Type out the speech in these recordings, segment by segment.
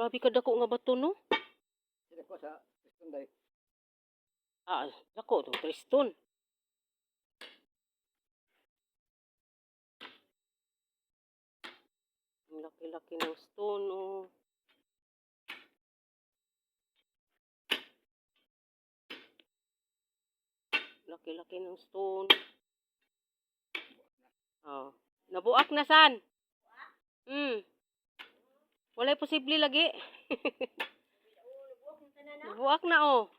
Grabe ka dako nga bato no. Sila ko sa piston day. Ah, dako to Triston. Ang laki-laki ng stone oh. Laki-laki ng stone. Oh. Nabuak na san? Hmm. Walay posible lagi. Nabuak na oh.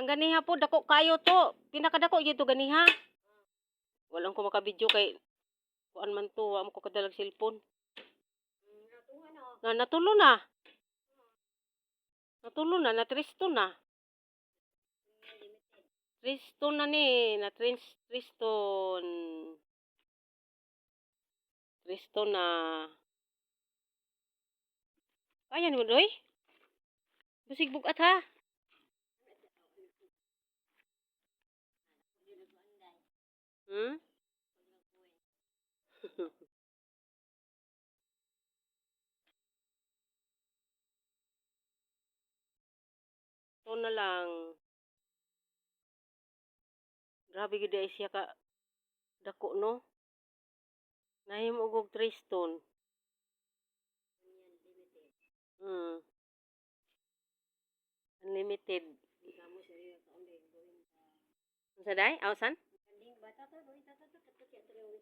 Ang ganiha po, dako kayo to. Pinakadako gito ganiha. Walang ko makabidyo kay kuan man to, wa mo ko kadalag cellphone. Na natulo na. Natulo na, natristo na. Triston na ni, na Triston. Triston na. Kaya ni mo, doy? Busig bugat ha? Hmm? Ito na lang. Grabe gid siya ka dako no. Nahimo og 3 stone. Unlimited. Mm. Unlimited. Kamo sa iyo ka online gawin ka. Unsa day? Awsan? Kanding bata to, gawin ta to, katkat ya tuloy